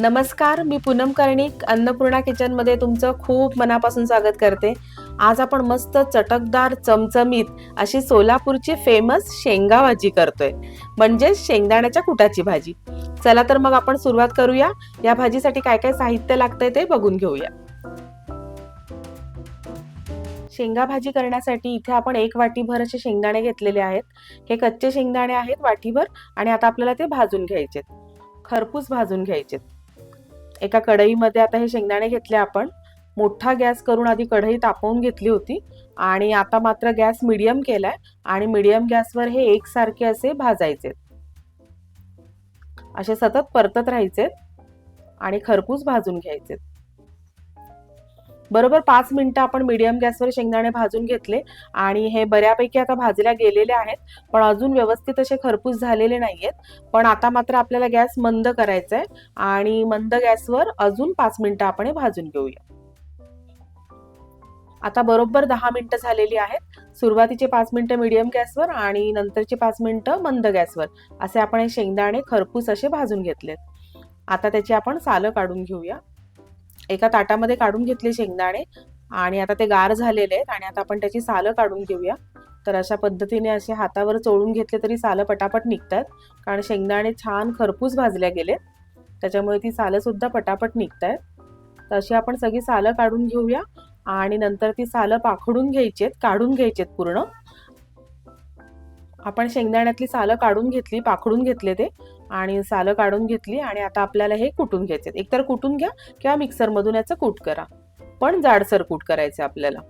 नमस्कार मी पूनम कर्णिक अन्नपूर्णा किचनमध्ये तुमचं खूप मनापासून स्वागत करते. आज आपण मस्त चटकदार चमचमीत अशी सोलापूरची फेमस शेंगा भाजी करतोय. म्हणजेच शेंगदाण्याच्या कुटाची भाजी. चला तर मग आपण सुरुवात करूया. या भाजीसाठी काय काय साहित्य लागतंय ते बघून घेऊया. शेंगा भाजी करण्यासाठी इथे आपण एक वाटीभर असे शेंगदाणे घेतलेले आहेत. हे कच्चे शेंगदाणे आहेत वाटीभर आणि आता आपल्याला ते भाजून घ्यायचेत. खरपूस भाजून घ्यायचेत. एका कढईमध्ये आता हे शेंगदाणे घेतले आपण. मोठा गॅस करून आधी कढई तापवून घेतली होती. आणि आता मात्र गॅस मिडियम केलाय. आणि मिडियम गॅसवर हे एकसारखे असे भाजायचे असे सतत परतत राहायचे आणि खरपूस भाजून घ्यायचे बरोबर पाच मिनटं आपण मिडियम गॅसवर शेंगदाणे भाजून घेतले आणि हे बऱ्यापैकी आता भाजल्या गेलेले आहेत पण अजून व्यवस्थित असे खरपूस झालेले नाही आहेत पण आता मात्र आपल्याला गॅस मंद करायचा आहे आणि मंद गॅसवर अजून पाच मिनिटं आपण हे भाजून घेऊया. आता बरोबर दहा मिनटं झालेली आहेत. सुरुवातीचे पाच मिनिटं मिडियम गॅसवर आणि नंतरचे पाच मिनिटं मंद गॅसवर असे आपण हे शेंगदाणे खरपूस असे भाजून घेतलेत. आता त्याची आपण सालं काढून घेऊया. एका ताटामध्ये काढून घेतले शेंगदाणे आणि आता ते गार झालेले आहेत आणि आता आपण त्याची सालं काढून घेऊया. तर अशा पद्धतीने असे हातावर चोळून घेतले तरी सालं पटापट निघतात. कारण शेंगदाणे छान खरपूस भाजल्या गेले त्याच्यामुळे ती सालं सुद्धा पटापट निघत आहेत तर अशी आपण सगळी सालं काढून घेऊया आणि नंतर ती सालं पाखडून घ्यायची आहेत काढून घ्यायचेत पूर्ण. आपण शेंगदाण्यातली सालं काढून घेतली पाखडून घेतले ते. आणि सालं काढून घेतली आणि आता आपल्याला हे कुटून घ्यायचे एकतर कुटून घ्या किंवा मिक्सरमधून याचं कूट करा. पण जाडसर कूट करायचं आपल्याला.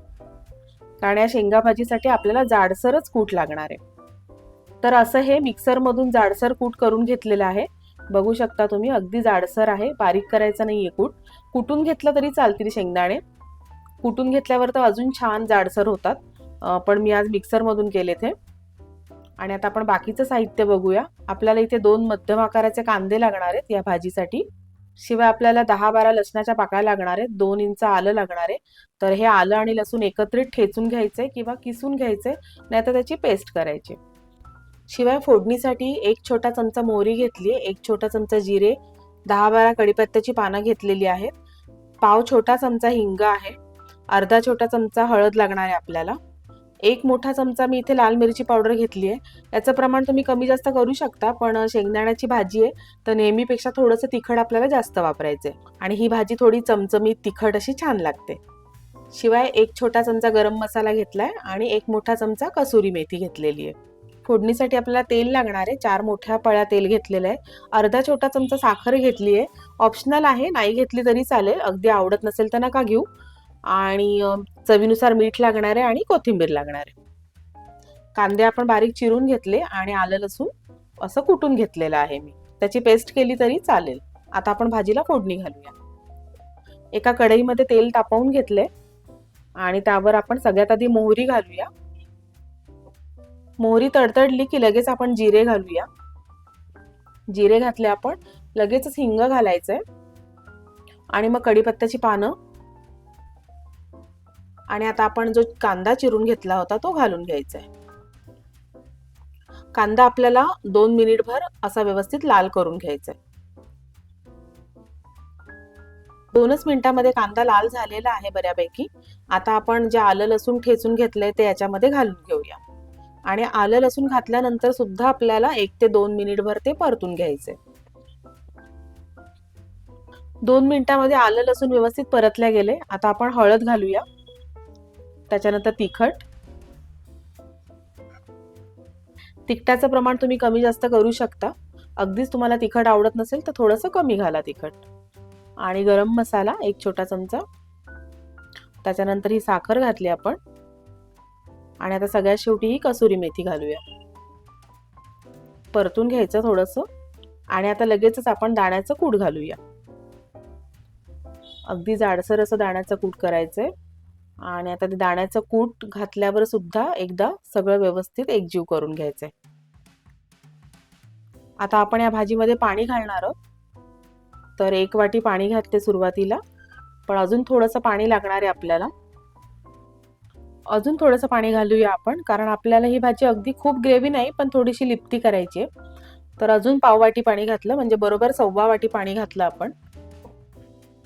कारण या शेंगा भाजीसाठी आपल्याला जाडसरच कूट लागणार आहे. तर असं हे मिक्सरमधून जाडसर कूट करून घेतलेलं आहे. बघू शकता तुम्ही अगदी जाडसर आहे. बारीक करायचं नाही आहे कूट. कुटून घेतलं तरी चालतील शेंगदाणे. कुटून घेतल्यावर तर अजून छान जाडसर होतात. पण मी आज मिक्सरमधून केले ते आणि आता आपण बाकीचं साहित्य बघूया. आपल्याला इथे दोन मध्यम आकाराचे कांदे लागणार आहेत या भाजीसाठी. शिवाय आपल्याला दहा बारा लसणाच्या पाकळ्या लागणार आहेत. दोन इंच आलं लागणार आहे. तर हे आलं आणि लसूण एकत्रित ठेचून घ्यायचंय किंवा किसून घ्यायचंय नाही तर त्याची पेस्ट करायची. शिवाय फोडणीसाठी एक छोटा चमचा मोहरी घेतली एक छोटा चमचा जिरे दहा बारा कडीपत्त्याची पानं घेतलेली आहेत. पाव छोटा चमचा हिंग आहे. अर्धा छोटा चमचा हळद लागणार आहे आपल्याला. एक मोठा चमचा मी इथे लाल मिरची पावडर घेतली आहे. याचं प्रमाण तुम्ही कमी जास्त करू शकता पण शेंगदाण्याची भाजी आहे तर नेहमीपेक्षा थोडंसं तिखट आपल्याला जास्त वापरायचं आहे. आणि ही भाजी थोडी चमचमीत तिखट अशी छान लागते. शिवाय एक छोटा चमचा गरम मसाला घेतलाय आणि एक मोठा चमचा कसुरी मेथी घेतलेली आहे. फोडणीसाठी आपल्याला तेल लागणार आहे. चार मोठ्या पळ्या तेल घेतलेलं आहे. अर्धा छोटा चमचा साखर घेतली आहे. ऑप्शनल आहे. नाही घेतली तरी चालेल. अगदी आवडत नसेल तर नका घेऊ. आणि चवीनुसार मीठ लागणार आहे आणि कोथिंबीर लागणार. आहे कांदे आपण बारीक चिरून घेतले आणि आलं लसूण असं कुटून घेतलेलं आहे मी. त्याची पेस्ट केली तरी चालेल. आता आपण भाजीला फोडणी घालूया. एका कढईमध्ये तेल तापवून घेतले आणि त्यावर आपण सगळ्यात आधी मोहरी घालूया. मोहरी तडतडली की लगेच आपण जिरे घालूया. जिरे घातले आपण लगेचच हिंग घालायचंय. आणि मग कढीपत्त्याची पानं आणि आता आपण जो कांदा चिरून घेतला होता तो घालून घ्यायचा आहे कांदा आपल्याला दोन मिनिटभर असा व्यवस्थित लाल करून घ्यायचा आहे दोनच मिनिटामध्ये कांदा लाल झालेला आहे बऱ्यापैकी. आता आपण जे आलं लसूण ठेचून घेतलंय ते याच्यामध्ये घालून घेऊया. आणि आलं लसूण घातल्यानंतर सुद्धा आपल्याला एक ते दोन मिनिटभर ते परतून घ्यायचे दोन मिनिटामध्ये आलं लसूण व्यवस्थित परतल्या गेले आता आपण हळद घालूया. त्याच्यानंतर तिखट. तिखटाचं प्रमाण तुम्ही कमी जास्त करू शकता. अगदीच तुम्हाला तिखट आवडत नसेल तर थोडंसं कमी घाला तिखट. आणि गरम मसाला एक छोटा चमचा. त्याच्यानंतर ही साखर घातली आपण. आणि आता सगळ्यात शेवटी ही कसुरी मेथी घालूया. परतून घ्यायचं थोडंसं. आणि आता लगेचच आपण दाण्याचं कूट घालूया. अगदी जाडसर असं दाण्याचं कूट करायचंय. आणि आता ते दाण्याचं कूट घातल्यावर सुद्धा एकदा सगळं व्यवस्थित एकजीव करून घ्यायचंय. आता आपण या भाजीमध्ये पाणी घालणार आहोत. तर एक वाटी पाणी घातले सुरुवातीला. पण अजून थोडंसं पाणी लागणार आहे आपल्याला. अजून थोडंसं पाणी घालूया आपण कारण आपल्याला ही भाजी अगदी खूप ग्रेव्ही नाही पण थोडीशी लिप्ती करायची आहे. तर अजून पाव वाटी पाणी घातलं म्हणजे बरोबर सव्वा वाटी पाणी घातलं आपण.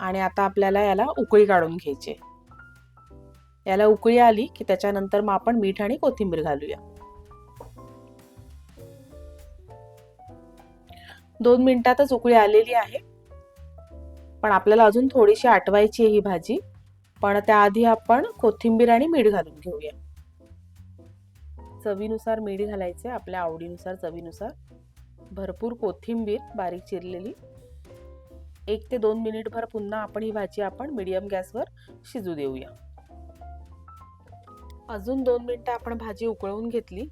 आणि आता आपल्याला याला उकळी काढून घ्यायची आहे. याला उकळी आली की त्याच्यानंतर मग आपण मीठ आणि कोथिंबीर घालूया. दोन मिनिटातच उकळी आलेली आहे. पण आपल्याला अजून थोडीशी आटवायची आहे ही भाजी. पण त्याआधी आपण कोथिंबीर आणि मीठ घालून घेऊया. चवीनुसार मीठ घालायचे आपल्या आवडीनुसार चवीनुसार. भरपूर कोथिंबीर बारीक चिरलेली. एक ते दोन मिनिटभर पुन्हा आपण ही भाजी आपण मीडियम गॅसवर शिजू देऊया. अजून दोन मिनटं आपण भाजी उकळवून घेतली.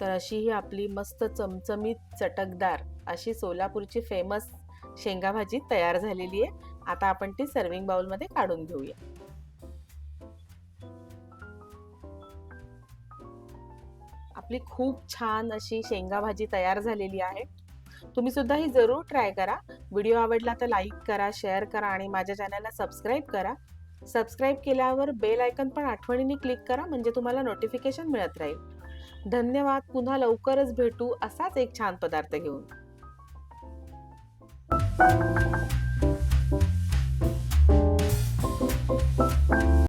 तर अशी ही आपली मस्त चमचमीत चटकदार अशी सोलापूरची फेमस शेंगा भाजी तयार झालेली आहे. आता आपण ती सर्विंग बाउलमध्ये काढून घेऊया. आपली खूप छान अशी शेंगा भाजी तयार झालेली आहे. तुम्ही सुद्धा ही जरूर ट्राय करा. व्हिडिओ आवडला तर लाईक करा शेअर करा आणि माझ्या चॅनलला सबस्क्राईब करा. सबस्क्राईब केल्यावर बेल आयकन पण आठवणीने क्लिक करा म्हणजे तुम्हाला नोटिफिकेशन मिळत राहील. धन्यवाद पुन्हा लवकरच भेटू असाच एक छान पदार्थ घेऊन.